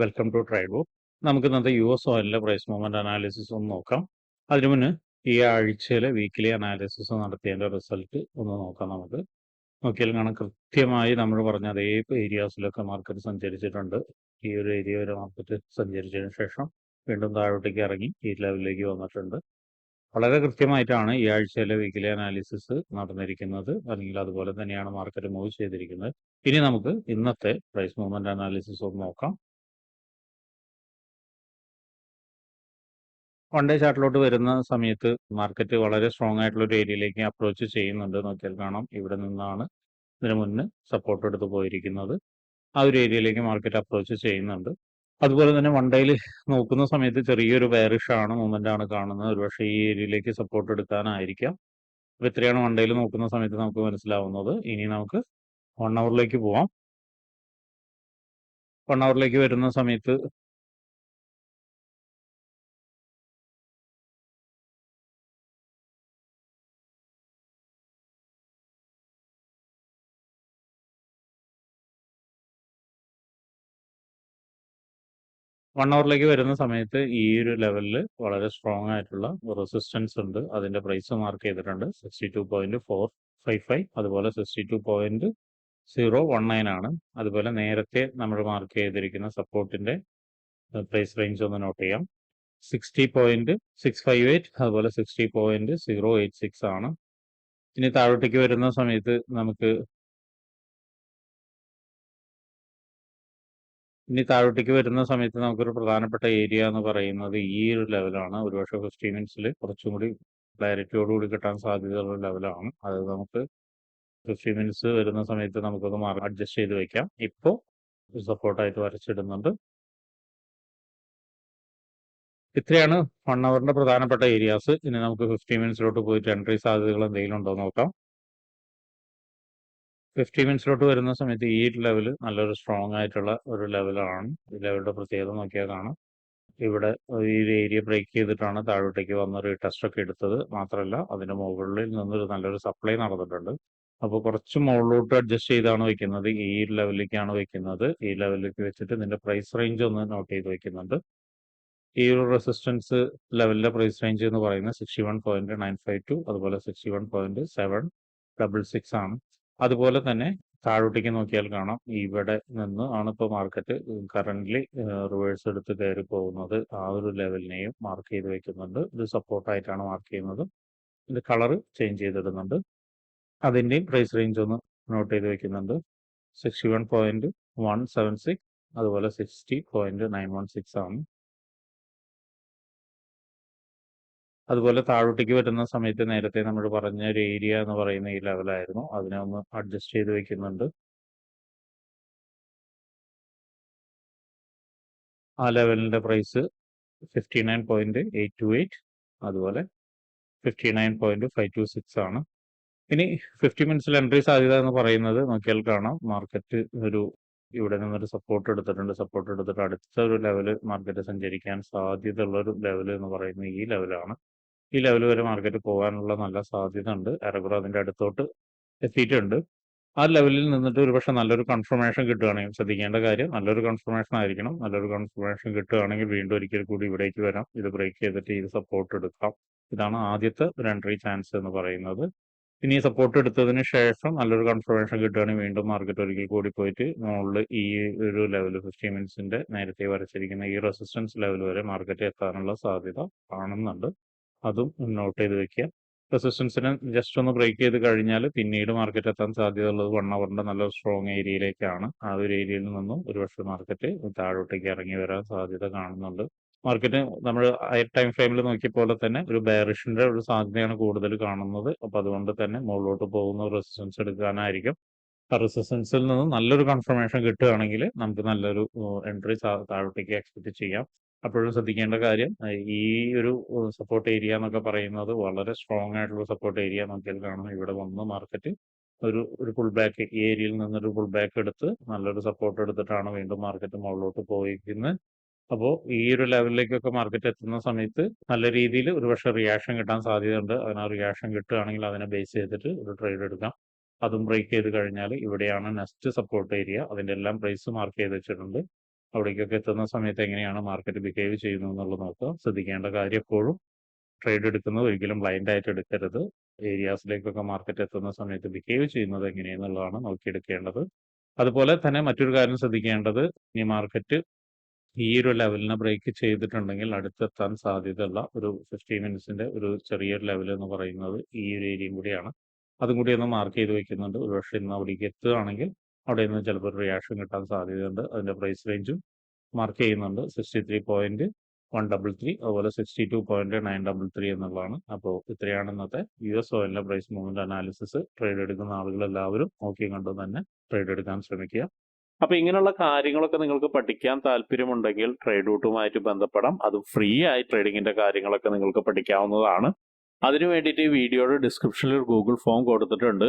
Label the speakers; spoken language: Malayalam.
Speaker 1: വെൽക്കം ടു ട്രൈഡോ നമുക്ക് ഇന്നത്തെ യു എസ് ഓയിലിന്റെ പ്രൈസ് മൂവ്മെന്റ് അനാലിസിസ് ഒന്ന് നോക്കാം. അതിനു മുന്നേ ഈ ആഴ്ചയിലെ വീക്കിലി അനാലിസിസ് നടത്തിയതിന്റെ റിസൾട്ട് ഒന്ന് നോക്കാം നമുക്ക്. നോക്കിയാൽ കാണാം കൃത്യമായി നമ്മൾ പറഞ്ഞ അതേ ഏരിയാസിലൊക്കെ മാർക്കറ്റ് സഞ്ചരിച്ചിട്ടുണ്ട്. ഈ ഒരു ഏരിയ ഒരു മാർക്കറ്റ് സഞ്ചരിച്ചതിന് ശേഷം വീണ്ടും താഴോട്ടേക്ക് ഇറങ്ങി ഈ ലെവലിലേക്ക് വന്നിട്ടുണ്ട്. വളരെ കൃത്യമായിട്ടാണ് ഈ ആഴ്ചയിലെ വീക്കിലി അനാലിസിസ് നടന്നിരിക്കുന്നത്. അല്ലെങ്കിൽ അതുപോലെ തന്നെയാണ് മാർക്കറ്റ് മൂവ് ചെയ്തിരിക്കുന്നത്. ഇനി നമുക്ക് ഇന്നത്തെ പ്രൈസ് മൂവ്മെന്റ് അനാലിസിസ് ഒന്ന് നോക്കാം. വൺ ഡേ ചാർട്ടിലോട്ട് വരുന്ന സമയത്ത് മാർക്കറ്റ് വളരെ സ്ട്രോങ് ആയിട്ടുള്ള ഒരു ഏരിയയിലേക്ക് അപ്രോച്ച് ചെയ്യുന്നുണ്ട് നോക്കിയാൽ കാണാം. ഇവിടെ നിന്നാണ് ഇതിന് മുന്നേ സപ്പോർട്ട് എടുത്ത് പോയിരിക്കുന്നത്. ആ ഒരു ഏരിയയിലേക്ക് മാർക്കറ്റ് അപ്രോച്ച് ചെയ്യുന്നുണ്ട്. അതുപോലെ തന്നെ വൺ ഡേയിൽ നോക്കുന്ന സമയത്ത് ചെറിയൊരു ബെയറിഷ് ആണ് മൂവ്മെന്റ് ആണ് കാണുന്നത്. ഒരുപക്ഷെ ഈ ഏരിയയിലേക്ക് സപ്പോർട്ട് എടുക്കാനായിരിക്കാം. അപ്പോൾ ഇത്രയാണ് വൺ ഡേയിൽ നോക്കുന്ന സമയത്ത് നമുക്ക് മനസ്സിലാവുന്നത്. ഇനി നമുക്ക് വൺ അവറിലേക്ക് പോവാം. വൺ അവറിലേക്ക് വരുന്ന സമയത്ത് വൺ അവറിലേക്ക് വരുന്ന സമയത്ത് ഈ ഒരു ലെവലിൽ വളരെ സ്ട്രോങ് ആയിട്ടുള്ള റെസിസ്റ്റൻസ് ഉണ്ട്. അതിന്റെ പ്രൈസ് മാർക്ക് ചെയ്തിട്ടുണ്ട്. Sixty two point four five five അതുപോലെ sixty two point zero one nine ആണ്. അതുപോലെ നേരത്തെ നമ്മൾ മാർക്ക് ചെയ്തിരിക്കുന്ന സപ്പോർട്ടിന്റെ പ്രൈസ് റേഞ്ച് ഒന്ന് നോട്ട് ചെയ്യാം. Sixty point six five eight അതുപോലെ sixty point zero eight six ആണ്. ഇനി താഴോട്ടേക്ക് വരുന്ന സമയത്ത് നമുക്ക് ഇനി താഴോട്ടേക്ക് വരുന്ന സമയത്ത് നമുക്കൊരു പ്രധാനപ്പെട്ട ഏരിയ എന്ന് പറയുന്നത് ഈ ഒരു ലെവലാണ് ഒരുപക്ഷെ ഫിഫ്റ്റി മിനിറ്റ്സിൽ കുറച്ചും കൂടി ക്ലാരിറ്റിയോടുകൂടി കിട്ടാൻ സാധ്യതയുള്ള ലെവലാണ് അത് നമുക്ക് ഫിഫ്റ്റി മിനിറ്റ്സ് വരുന്ന സമയത്ത് നമുക്കത് മാറി അഡ്ജസ്റ്റ് ചെയ്ത് വെക്കാം. ഇപ്പോൾ സപ്പോർട്ടായിട്ട് വരച്ചിടുന്നുണ്ട്. ഇത്രയാണ് വൺ അവറിന്റെ പ്രധാനപ്പെട്ട ഏരിയാസ് ഇനി നമുക്ക് ഫിഫ്റ്റി മിനിറ്റ്സിലോട്ട് പോയിട്ട് എൻട്രി സാധ്യതകൾ എന്തെങ്കിലും ഉണ്ടോ നോക്കാം. ഫിഫ്റ്റി മിനിറ്റ്സിലോട്ട് വരുന്ന സമയത്ത് ഈ ലെവൽ നല്ലൊരു സ്ട്രോങ് ആയിട്ടുള്ള ഒരു ലെവലാണ് ഈ ലെവലിന്റെ പ്രത്യേകത നോക്കിയാൽ കാണാം ഇവിടെ ഈ ഏരിയ ബ്രേക്ക് ചെയ്തിട്ടാണ് താഴോട്ടേക്ക് വന്ന ഒരു ടെസ്റ്റ് ഒക്കെ എടുത്തത്. മാത്രമല്ല അതിന്റെ മുകളിൽ നിന്നൊരു നല്ലൊരു സപ്ലൈ നടന്നിട്ടുണ്ട്. അപ്പോൾ കുറച്ച് മുകളിലോട്ട് അഡ്ജസ്റ്റ് ചെയ്താണ് വെക്കുന്നത്. ഈ ലെവലിലേക്കാണ് വെക്കുന്നത്. ഈ ലെവലിലേക്ക് വെച്ചിട്ട് ഇതിന്റെ പ്രൈസ് റേഞ്ച് ഒന്ന് നോട്ട് ചെയ്ത് വെക്കുന്നുണ്ട്. ഈ ഒരു റെസിസ്റ്റൻസ് ലെവലിലെ പ്രൈസ് റേഞ്ച് എന്ന് പറയുന്നത് sixty one point nine five two അതുപോലെ sixty one point seven double six ആണ്. അതുപോലെ തന്നെ താഴോട്ടേക്ക് നോക്കിയാൽ കാണാം. ഇവിടെ നിന്ന് ആണ് ഇപ്പോൾ മാർക്കറ്റ് കറന്റ്ലി റിവേഴ്സ് എടുത്ത് കയറി പോകുന്നത്. ആ ഒരു ലെവലിനെയും മാർക്ക് ചെയ്ത് വെക്കുന്നുണ്ട്. ഇത് സപ്പോർട്ടായിട്ടാണ് മാർക്ക് ചെയ്യുന്നത്. ഇത് കളർ ചേഞ്ച് ചെയ്തിടുന്നുണ്ട്. അതിന്റെയും പ്രൈസ് റേഞ്ച് ഒന്ന് നോട്ട് ചെയ്ത് വെക്കുന്നുണ്ട്. Sixty one point one seven six അതുപോലെ sixty point nine one six ആണ്. അതുപോലെ താഴോട്ടേക്ക് വരുന്ന സമയത്ത് നേരത്തെ നമ്മൾ പറഞ്ഞ ഒരു ഏരിയ എന്ന് പറയുന്ന ഈ ലെവലായിരുന്നു അതിനെ ഒന്ന് അഡ്ജസ്റ്റ് ചെയ്ത് വെക്കുന്നുണ്ട്. ആ ലെവലിന്റെ price fifty nine point eight two eight അതുപോലെ fifty nine point five two six ആണ്. ഇനി ഫിഫ്റ്റി മിനിറ്റ്സിൽ എൻട്രി സാധ്യത എന്ന് പറയുന്നത് നോക്കിയാൽ കാണാം. മാർക്കറ്റ് ഒരു ഇവിടെ നിന്നൊരു സപ്പോർട്ട് എടുത്തിട്ടുണ്ട്. സപ്പോർട്ട് എടുത്തിട്ട് അടുത്ത ഒരു ലെവൽ മാർക്കറ്റ് സഞ്ചരിക്കാൻ സാധ്യതയുള്ള ഒരു ലെവൽ എന്ന് പറയുന്നത് ഈ ലെവലാണ് ഈ ലെവൽ വരെ മാർക്കറ്റ് പോകാനുള്ള നല്ല സാധ്യത ഉണ്ട് ഏറെക്കുറെ അതിന്റെ അടുത്തോട്ട് എത്തിയിട്ടുണ്ട്. ആ ലെവലിൽ നിന്നിട്ട് ഒരുപക്ഷെ നല്ലൊരു കൺഫർമേഷൻ കിട്ടുകയാണെങ്കിൽ ശ്രദ്ധിക്കേണ്ട കാര്യം നല്ലൊരു കൺഫർമേഷൻ ആയിരിക്കണം. നല്ലൊരു കൺഫർമേഷൻ കിട്ടുകയാണെങ്കിൽ വീണ്ടും ഒരിക്കൽ കൂടി ഇവിടേക്ക് വരാം. ഇത് ബ്രേക്ക് ചെയ്തിട്ട് ഇത് സപ്പോർട്ട് എടുക്കാം. ഇതാണ് ആദ്യത്തെ ഒരു എൻട്രി ചാൻസ് എന്ന് പറയുന്നത്. ഇനി സപ്പോർട്ട് എടുത്തതിന് ശേഷം നല്ലൊരു കൺഫർമേഷൻ കിട്ടുകയാണെങ്കിൽ വീണ്ടും മാർക്കറ്റ് ഒരിക്കൽ കൂടി പോയിട്ട് മുകളിൽ ഈ ഒരു ലെവൽ ഫിഫ്റ്റി മിനിറ്റ്സിന്റെ നേരത്തെ വരച്ചിരിക്കുന്ന ഈ റെസിസ്റ്റൻസ് ലെവൽ വരെ മാർക്കറ്റ് എത്താനുള്ള സാധ്യത കാണുന്നുണ്ട്. അതും നോട്ട് ചെയ്ത് വെക്കുക. റെസിസ്റ്റൻസിനെ ജസ്റ്റ് ഒന്ന് ബ്രേക്ക് ചെയ്ത് കഴിഞ്ഞാൽ പിന്നീട് മാർക്കറ്റ് എത്താൻ സാധ്യത ഉള്ളത് വൺ അവറിന്റെ നല്ല സ്ട്രോങ് ഏരിയയിലേക്കാണ് ആ ഒരു ഏരിയയിൽ നിന്നും ഒരുപക്ഷെ മാർക്കറ്റ് താഴോട്ടേക്ക് ഇറങ്ങി വരാൻ സാധ്യത കാണുന്നുണ്ട്. മാർക്കറ്റ് നമ്മൾ ടൈം ഫ്രെയിമിൽ നോക്കിയ പോലെ തന്നെ ഒരു ബെയറിഷിന്റെ ഒരു സാധ്യതയാണ് കൂടുതൽ കാണുന്നത്. അപ്പൊ അതുകൊണ്ട് തന്നെ മുകളിലോട്ട് പോകുന്ന റെസിസ്റ്റൻസ് എടുക്കാനായിരിക്കും. റെസിസ്റ്റൻസിൽ നിന്ന് നല്ലൊരു കൺഫർമേഷൻ കിട്ടുകയാണെങ്കിൽ നമുക്ക് നല്ലൊരു എൻട്രി താഴോട്ടേക്ക് എക്സ്പെക്ട് ചെയ്യാം. അപ്പോഴും ശ്രദ്ധിക്കേണ്ട കാര്യം ഈ ഒരു സപ്പോർട്ട് ഏരിയ എന്നൊക്കെ പറയുന്നത് വളരെ സ്ട്രോങ് ആയിട്ടുള്ള സപ്പോർട്ട് ഏരിയ നോക്കിയാൽ കാണാം. ഇവിടെ വന്ന് മാർക്കറ്റ് ഒരു ഒരു പുൾ ബാക്ക് ഈ ഏരിയയിൽ നിന്നൊരു പുൾ ബാക്ക് എടുത്ത് നല്ലൊരു സപ്പോർട്ട് എടുത്തിട്ടാണ് വീണ്ടും മാർക്കറ്റ് മുകളിലോട്ട് പോയിരിക്കുന്നത് അപ്പോൾ ഈ ഒരു ലെവലിലേക്കൊക്കെ മാർക്കറ്റ് എത്തുന്ന സമയത്ത് നല്ല രീതിയിൽ ഒരുപക്ഷെ റിയാക്ഷൻ കിട്ടാൻ സാധ്യതയുണ്ട്. അതിന് ആ റിയാക്ഷൻ കിട്ടുകയാണെങ്കിൽ അതിനെ ബേസ് ചെയ്തിട്ട് ഒരു ട്രേഡ് എടുക്കാം. അതും ബ്രേക്ക് ചെയ്ത് കഴിഞ്ഞാൽ ഇവിടെയാണ് നെക്സ്റ്റ് സപ്പോർട്ട് ഏരിയ അതിന്റെ എല്ലാം പ്രൈസ് മാർക്ക് ചെയ്ത് വെച്ചിട്ടുണ്ട്. അവിടേക്കൊക്കെ എത്തുന്ന സമയത്ത് എങ്ങനെയാണ് മാർക്കറ്റ് ബിഹേവ് ചെയ്യുന്നത് എന്നുള്ളത് നോക്കുക. ശ്രദ്ധിക്കേണ്ട കാര്യം എപ്പോഴും ട്രേഡ് എടുക്കുന്നത് ഒരിക്കലും ബ്ലൈൻഡ് ആയിട്ട് എടുക്കരുത്. ഏരിയാസിലേക്കൊക്കെ മാർക്കറ്റ് എത്തുന്ന സമയത്ത് ബിഹേവ് ചെയ്യുന്നത് എങ്ങനെയെന്നുള്ളതാണ് നോക്കിയെടുക്കേണ്ടത്. അതുപോലെ തന്നെ മറ്റൊരു കാര്യം ശ്രദ്ധിക്കേണ്ടത് ഈ മാർക്കറ്റ് ഈ ഒരു ലെവലിനെ ബ്രേക്ക് ചെയ്തിട്ടുണ്ടെങ്കിൽ അടുത്തെത്താൻ സാധ്യതയുള്ള ഒരു ഫിഫ്റ്റി മിനിറ്റ്സിന്റെ ഒരു ചെറിയൊരു ലെവൽ എന്ന് പറയുന്നത് ഈ ഒരു ഏരിയയും കൂടിയാണ്. അതും കൂടി ഒന്ന് മാർക്ക് ചെയ്ത് വെക്കുന്നുണ്ട്. ഒരു പക്ഷേ ഇന്ന് അവിടേക്ക് എത്തുകയാണെങ്കിൽ അവിടെ നിന്ന് ചിലപ്പോൾ ഒരു റിയാക്ഷൻ കിട്ടാൻ സാധ്യതയുണ്ട്. അതിന്റെ പ്രൈസ് റേഞ്ചും മാർക്ക് ചെയ്യുന്നുണ്ട്. Sixty three point one double three അതുപോലെ sixty two point nine double three എന്നുള്ളതാണ്. അപ്പോൾ ഇത്രയാണ് ഇന്നത്തെ യു എസ് ഓയിലിന്റെ പ്രൈസ് മൂവ്മെന്റ് അനാലിസിസ് ട്രേഡ് എടുക്കുന്ന ആളുകൾ എല്ലാവരും നോക്കി കണ്ടു തന്നെ ട്രേഡ് എടുക്കാൻ ശ്രമിക്കുക.
Speaker 2: അപ്പൊ ഇങ്ങനെയുള്ള കാര്യങ്ങളൊക്കെ നിങ്ങൾക്ക് പഠിക്കാൻ താല്പര്യമുണ്ടെങ്കിൽ ട്രേഡ് റൂട്ടുമായിട്ട് ബന്ധപ്പെടാം. അത് ഫ്രീ ആയി ട്രേഡിങ്ങിന്റെ കാര്യങ്ങളൊക്കെ നിങ്ങൾക്ക് പഠിക്കാവുന്നതാണ്. അതിനു വേണ്ടിയിട്ട് ഈ വീഡിയോയുടെ ഡിസ്ക്രിപ്ഷനിൽ ഒരു ഗൂഗിൾ ഫോം കൊടുത്തിട്ടുണ്ട്.